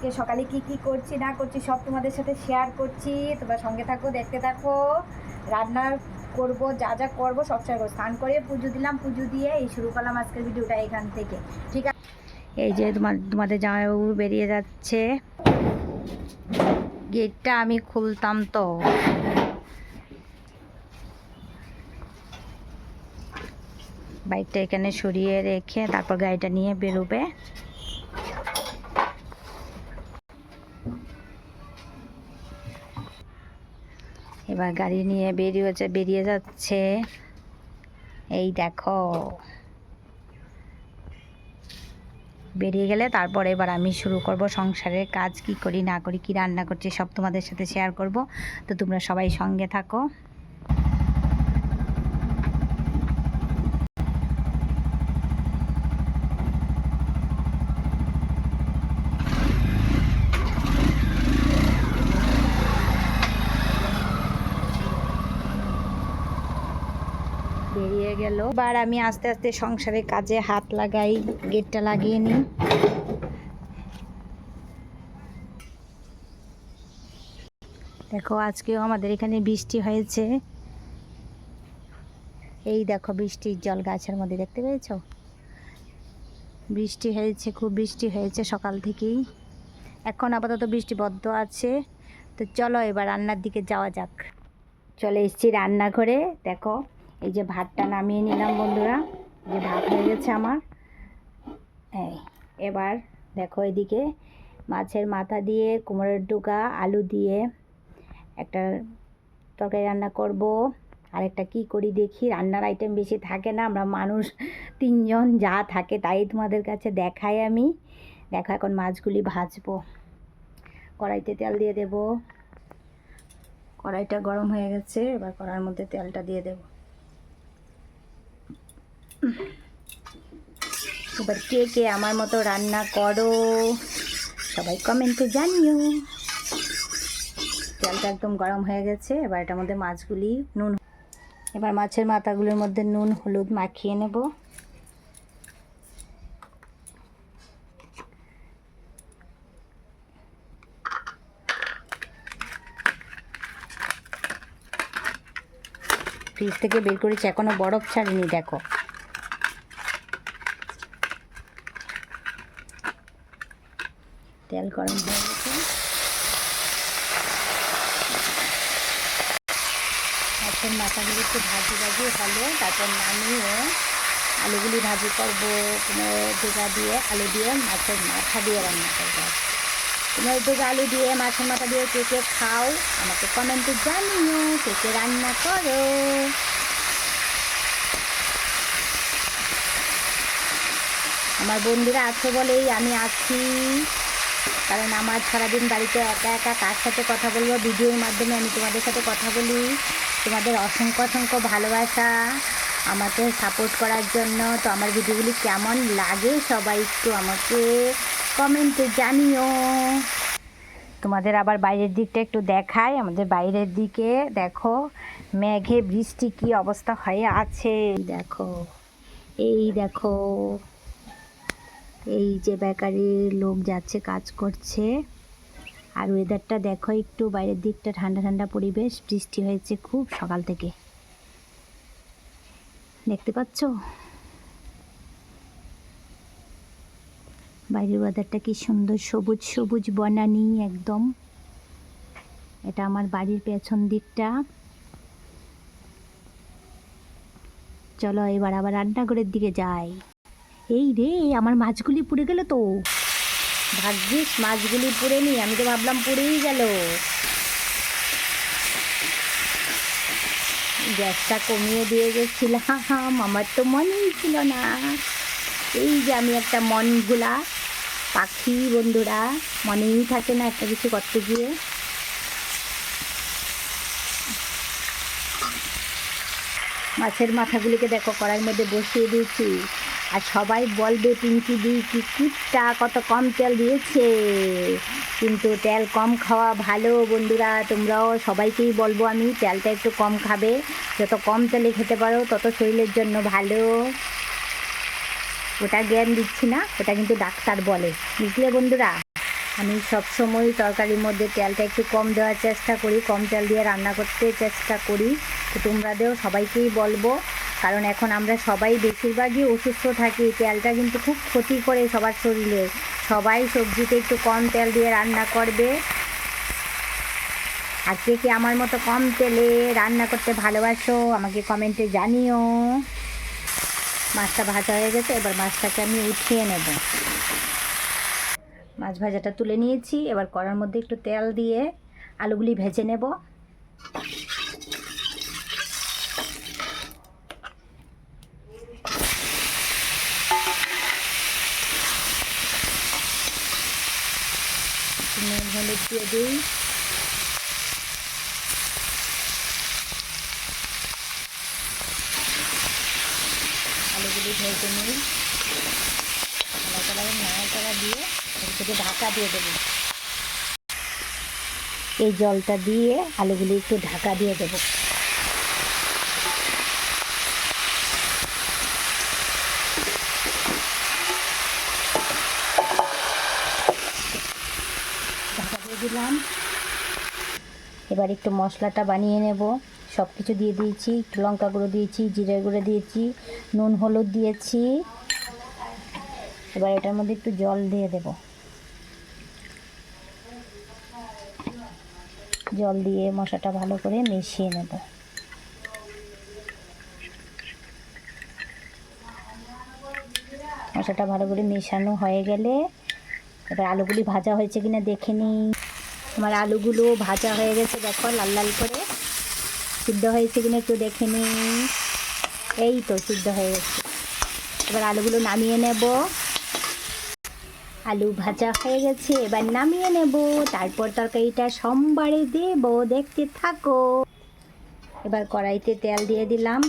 আজকে সকালে কি কি করছি, না করছি, সব তোমাদের সাথে শেয়ার করছি। তোমরা সঙ্গে থাকো, দেখতে থাকো। রান্না করব, যা যা করব, সব শেয়ার করব স্নান করে পুজো দিলাম, পুজো দিয়ে এই শুরু করলাম আজকের ভিডিওটা এখান থেকে। ঠিক আছে এই যে তোমার, তোমাদের জামাইবাবু বেরিয়ে যাচ্ছে। গেটটা আমি খুলতাম তো। বাইকটা এখানে সরিয়ে রেখে তারপর গাড়িটা নিয়ে বেরোবে। এবার গাড়ি নিয়ে বেরিয়ে বেরিয়ে যাচ্ছে। এই দেখো। বেরিয়ে গেলে তারপর এবার আমি শুরু করব সংসারের কাজ, কি করি, না করি, কি রান্না করছি, সব তোমাদের সাথে শেয়ার করব। তো তোমরা সবাই সঙ্গে থাকো। বেরিয়ে গেল। এবার আমি আস্তে আস্তে সংসারের কাজে হাত লাগাই, গেটটা লাগিয়ে নিই। দেখো, আজকেও আমাদের এখানে বৃষ্টি হয়েছে। এই দেখো, বৃষ্টির জল গাছের মধ্যে দেখতে পেয়েছ? বৃষ্টি হয়েছে, খুব বৃষ্টি হয়েছে সকাল থেকেই। এখন আপাতত বৃষ্টি বদ্ধ আছে। তো চলো এবার রান্নার দিকে যাওয়া যাক। চলে এসেছি রান্নাঘরে, দেখো। এই যে ভাতটা নামিয়ে নিলাম, বন্ধুরা। যে ভাত হয়ে গেছে আমার। এই, এবার দেখো এদিকে মাছের মাথা দিয়ে, কুমড়োর ডুকা আলু দিয়ে একটা তরকারি রান্না করব। আর একটা কী করি দেখি, রান্নার আইটেম বেশি থাকে না, আমরা মানুষ তিনজন, যা থাকে তাই তোমাদের কাছে দেখাই আমি। দেখো এখন মাছগুলি ভাজবো। কড়াইতে তেল দিয়ে দেব। কড়াইটা গরম হয়ে গেছে, এবার কড়ার মধ্যে তেলটা দিয়ে দেব। এবার কে কে আমার মতো রান্না করো? সবাই কমেন্টে জানিও। তেলটা একদম গরম হয়ে গেছে, এবার এটার মধ্যে মাছগুলি নুন এবার মাছের মাথাগুলোর মধ্যে নুন, হলুদ মাখিয়ে নেব। ফ্রিজ থেকে বের করেছি, এখনও বরফ ছাড়িনি, দেখো। তেল গরম হয়ে গেছে। মাছের মাথাগুলো একটু ভাজি ভাজিয়ে ভালো তারপর নামিয়ে আলুগুলি ভাজি করব। কোনো ডোগা দিয়ে আলু দিয়ে, মাছের মাথা দিয়ে রান্না করব। কোনো ডোগা আলু দিয়ে, মাছের মাথা দিয়ে কে কে খাও, আমাকে কমেন্টে জানিও, কে কে রান্না করো। আমার বন্ধুরা আছে বলেই আমি আছি। কারণ আমার সারাদিন বাড়িতে একা একা কার সাথে কথা বলব? ভিডিওর মাধ্যমে আমি তোমাদের সাথে কথা বলি। তোমাদের অসংখ্য অসংখ্য ভালোবাসা আমাকে সাপোর্ট করার জন্য। তো আমার ভিডিওগুলি কেমন লাগে সবাই একটু আমাকে কমেন্টে জানিও। তোমাদের আবার বাইরের দিকটা একটু দেখাই। আমাদের বাইরের দিকে দেখো, মেঘে বৃষ্টি কি অবস্থা হয়ে আছে। দেখো, এই দেখো। এই যে বেকারির লোক যাচ্ছে, কাজ করছে। আর ওয়েদারটা দেখো একটু বাইরের দিকটা, ঠান্ডা ঠান্ডা পরিবেশ, বৃষ্টি হয়েছে খুব সকাল থেকে। দেখতে পাচ্ছ? বাইরের ওয়েদারটা কি সুন্দর, সবুজ সবুজ বনানি একদম। এটা আমার বাড়ির পেছন দিকটা। চলো এবার আবার রান্নাঘরের দিকে যাই। এই রে, আমার মাছগুলি পুড়ে গেল তো। ভাগ্যিস মাছগুলি পুড়ে নি, আমি তো ভাবলাম পুড়েই গেল। গ্যাসটা কমিয়ে দিয়ে গেছিলাম, আমার তো মনেই ছিল না। এই যে আমি একটা মন ভোলা পাখি, বন্ধুরা, মনেই থাকে না একটা কিছু করতে গিয়ে। মাছের মাথাগুলিকে দেখো, কড়াইয়ের মধ্যে বসিয়ে দিয়েছি। আর সবাই বলবে, পিঙ্কি দি, কি কিপটা কত কম তেল দিয়েছে। কিন্তু তেল কম খাওয়া ভালো, বন্ধুরা, তোমরাও সবাইকেই বলব আমি, তেলটা একটু কম খাবে। যত কম তেলে খেতে পারো, তত শরীরের জন্য ভালো। ওটা জ্ঞান দিচ্ছি না, ওটা কিন্তু ডাক্তার বলে। বুঝলে, বন্ধুরা? আমি সবসময় তরকারির মধ্যে তেলটা একটু কম দেওয়ার চেষ্টা করি, কম তেল দিয়ে রান্না করতে চেষ্টা করি। তো তোমরাদেরও সবাইকেই বলব কারণ এখন আমরা সবাই বেশিরভাগই অসুস্থ থাকি, তেলটা কিন্তু খুব ক্ষতি করে সবার শরীরে। সবাই সবজিতে একটু কম তেল দিয়ে রান্না করবে। আর কে কে আমার মতো কম তেলে রান্না করতে ভালোবাসো, আমাকে কমেন্টে জানিও। মাছটা ভাজা হয়ে গেছে, এবার মাছটাকে আমি উঠিয়ে নেব। মাছ ভাজাটা তুলে নিয়েছি, এবার কড়ার মধ্যে একটু তেল দিয়ে আলুগুলি ভেজে নেব একটু নুন হলুদ দিয়ে দিই আলুগুলি ভেজে নিই নাড়াচাড়া নাড়াচাড়া দিয়ে এর থেকে ঢাকা দিয়ে দেবো এই জলটা দিয়ে আলুগুলি একটু ঢাকা দিয়ে দেবো ঢাকা দিয়ে দিলাম। এবার একটু মশলাটা বানিয়ে নেব। সব কিছু দিয়ে দিয়েছি, একটু লঙ্কা গুঁড়ো দিয়েছি, জিরে গুঁড়ো দিয়েছি, নুন হলুদ দিয়েছি। এবার এটার মধ্যে একটু জল দিয়ে দেব। জল দিয়ে মশলাটা ভালো করে মিশিয়ে নেব। মশলাটা ভালো করে মেশানো হয়ে গেলে, এবার আলুগুলি ভাজা হয়েছে কিনা দেখে নিই। আমার আলুগুলো ভাজা হয়ে গেছে, দেখো, লাল লাল করে। সিদ্ধ হয়েছে কিনা একটু দেখে এই তো, সিদ্ধ হয়ে গেছে। এবার আলুগুলো নামিয়ে নেব। আলু ভাজা হয়ে গেছে, এবার নামিয়ে নেব। তারপর তরকারিটা সোমবারে দেব, দেখতে থাকো। এবার কড়াইতে তেল দিয়ে দিলাম।